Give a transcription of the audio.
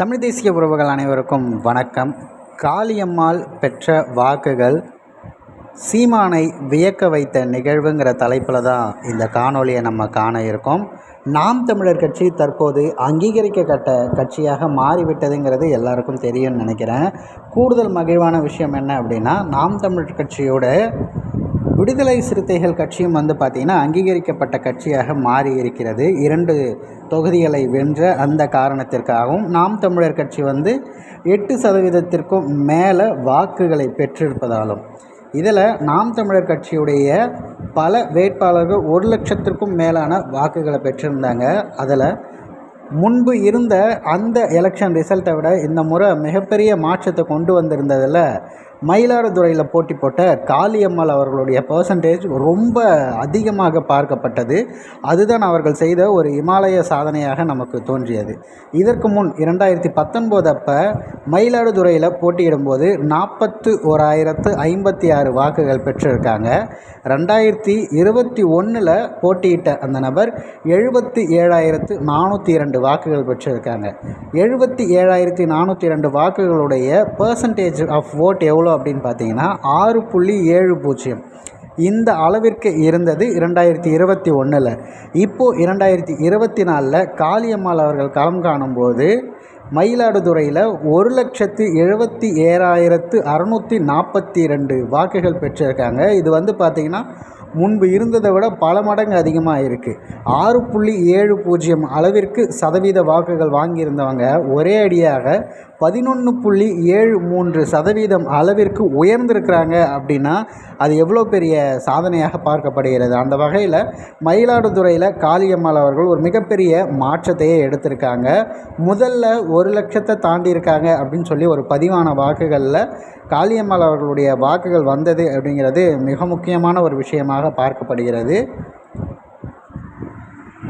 தமிழ் தேசிய உறவுகள் அனைவருக்கும் வணக்கம். காளியம்மாள் பெற்ற வாக்குகள் சீமானை வியக்க வைத்த நிகழ்வுங்கிற தலைப்பில் தான் இந்த காணொலியை நம்ம காண இருக்கோம். நாம் தமிழர் கட்சி தற்போது அங்கீகரிக்கப்பட்ட கட்சியாக மாறிவிட்டதுங்கிறது எல்லாருக்கும் தெரியும்னு நினைக்கிறேன். கூடுதல் மகிழ்வான விஷயம் என்ன அப்படின்னா நாம் தமிழர் கட்சியோட விடுதலை சிறுத்தைகள் கட்சியும் வந்து பார்த்திங்கன்னா அங்கீகரிக்கப்பட்ட கட்சியாக மாறி இருக்கிறது. இரண்டு தொகுதிகளை வென்ற அந்த காரணத்திற்காகவும் நாம் தமிழர் கட்சி வந்து எட்டு சதவீதத்திற்கும் மேலே வாக்குகளை பெற்றிருப்பதாலும் இதில் நாம் தமிழர் கட்சியுடைய பல வேட்பாளர்கள் ஒரு லட்சத்திற்கும் மேலான வாக்குகளை பெற்றிருந்தாங்க. அதில் முன்பு இருந்த அந்த எலெக்ஷன் ரிசல்ட்டை விட இந்த முறை மிகப்பெரிய மாற்றத்தை கொண்டு வந்திருந்ததில் மயிலாடுதுறையில் போட்டி போட்ட காளியம்மாள் அவர்களுடைய பர்சன்டேஜ் ரொம்ப அதிகமாக பார்க்கப்பட்டது. அதுதான் அவர்கள் செய்த ஒரு இமாலய சாதனையாக நமக்கு தோன்றியது. இதற்கு முன் இரண்டாயிரத்தி பத்தொன்பது அப்போ மயிலாடுதுறையில் போட்டியிடும்போது நாற்பத்து ஓராயிரத்து ஐம்பத்தி ஆறு வாக்குகள் பெற்றிருக்காங்க. ரெண்டாயிரத்தி இருபத்தி ஒன்றில் போட்டியிட்ட அந்த நபர் எழுபத்தி ஏழாயிரத்து நானூற்றி இரண்டு வாக்குகள் பெற்றிருக்காங்க. எழுபத்தி ஏழாயிரத்தி நானூற்றி இரண்டு வாக்குகளுடைய பர்சன்டேஜ் ஆஃப் ஓட் எவ்வளோ அப்படின்னு பார்த்தீங்கன்னா ஆறு புள்ளி ஏழு பூஜ்ஜியம். இந்த அளவிற்கு இருந்தது இரண்டாயிரத்தி இருபத்தி ஒன்றில் இப்போது இரண்டாயிரத்தி இருபத்தி நாலில் காளியம்மாள் அவர்கள் களம் காணும்போது மயிலாடுதுறையில் ஒரு லட்சத்து எழுபத்தி ஏழாயிரத்து அறநூற்றி நாற்பத்தி ரெண்டு வாக்குகள் பெற்றிருக்காங்க. இது வந்து பார்த்திங்கன்னா முன்பு இருந்ததை விட பல மடங்கு அதிகமாக இருக்குது ஆறு புள்ளி ஏழு பூஜ்ஜியம் அளவிற்கு சதவீத வாக்குகள் வாங்கியிருந்தவங்க ஒரே அடியாக பதினொன்று புள்ளி ஏழு மூன்று சதவீதம் அளவிற்கு உயர்ந்திருக்கிறாங்க அப்படின்னா அது எவ்வளோ பெரிய சாதனையாக பார்க்கப்படுகிறது? அந்த வகையில் மயிலாடுதுறையில் காளியம்மாள் அவர்கள் ஒரு மிகப்பெரிய மாற்றத்தையே எடுத்திருக்காங்க. முதல்ல ஒரு லட்சத்தை தாண்டியிருக்காங்க அப்படின்னு சொல்லி ஒரு பதிவான வாக்குகளில் காளியம்மாள் அவர்களுடைய வாக்குகள் வந்தது அப்படிங்கிறது மிக முக்கியமான ஒரு விஷயமாக பார்க்கப்படுகிறது.